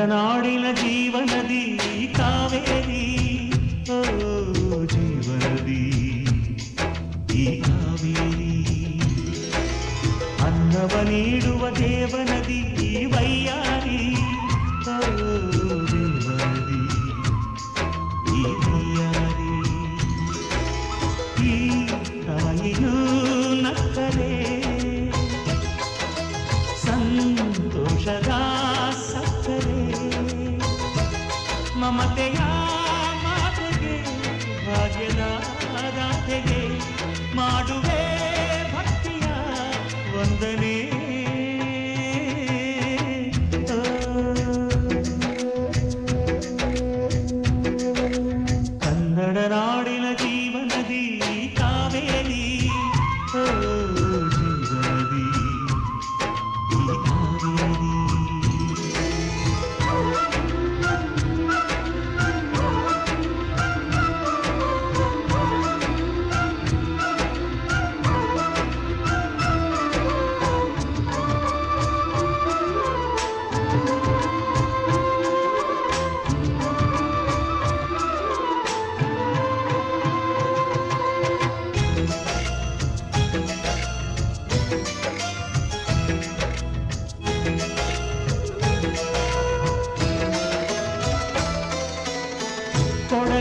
ಕನ್ನಡನಾಡಿನ ಜೀವನದಿ ಕಾವೇರಿ ಓ ಜೀವನದಿ ಈ ಕಾವೇರಿ ಅನ್ನವ ನೀಡುವ ದೇವನದಿ ಈ ವೈಯಾರಿ ಮಮತೆಯ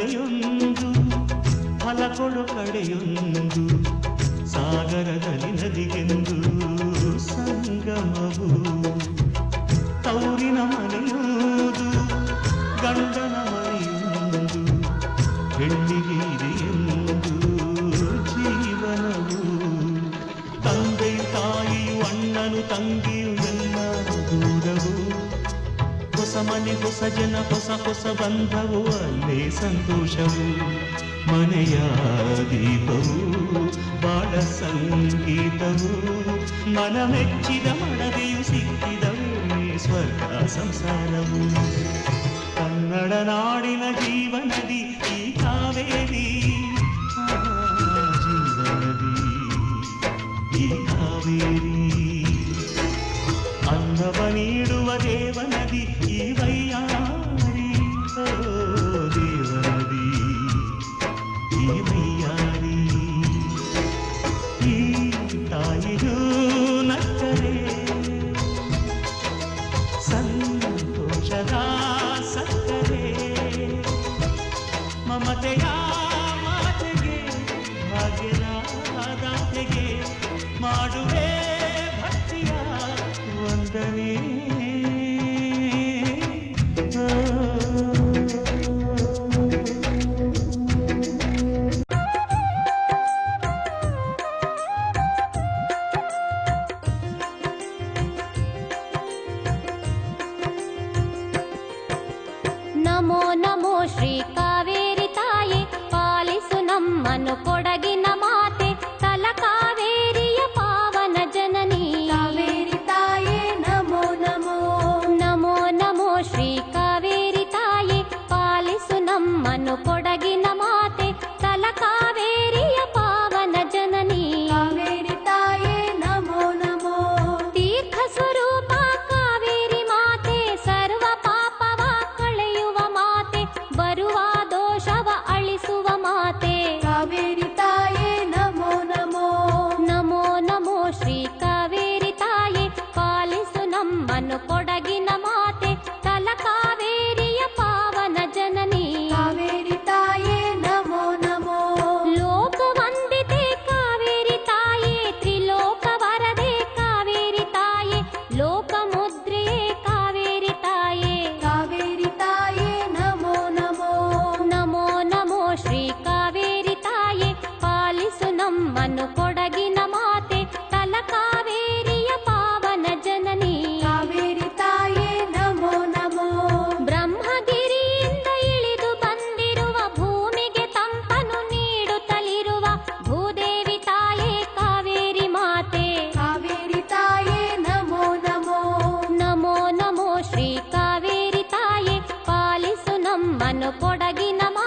ಕಡೆಯೊಂದು ಫಲ ಕೊಡು ಕಡೆಯೊಂದು ಸಾಗರದಲ್ಲಿ ನದಿಗೆಂದು ಸಂಗಮವು ತೌರಿನ ಮನೆಯುವುದು ಗಂಡನ ಮನೆಯೊಂದು ಹೆಣ್ಣಿಗೆ ಇದೆಯೆಂದು ಜೀವನವು ತಂದೆಯು ತಾಯಿಯು ಅಣ್ಣನು ತಂಗಿಯು ಹೊಸ ಮನೆ ಹೊಸ ಜನ ಹೊಸ ಹೊಸ ಬಂಧವು ಅಲ್ಲೇ ಸಂತೋಷವು ಮನೆಯ ದೀಪವು ಬಾಳ ಸಂಗೀತವು ಮನ ಮೆಚ್ಚಿದ ಮಡದೆಯು ಸಿಕ್ಕಿದವೇ ಸ್ವರ್ಗ ಸಂಸಾರವು ಈ mano con ಕಣ್ಣು ಕೊಡಗಿನ ಮಾತೆ ತಲ ಕಾವೇರಿಯ ಪಾವನ ಜನನಿ ಕಾವೇರಿ ತಾಯೇ ನಮೋ ನಮೋ ಲೋಕವಂದಿತೆ ಕಾವೇರಿ ತಾಯೇ ತ್ರಿಲೋಕ ವರದೆ ಕಾವೇರಿ ತಾಯೇ ಲೋಕ ಮುದ್ರೆಯೇ ನಾನು ಕೊಡಗಿನ ಮ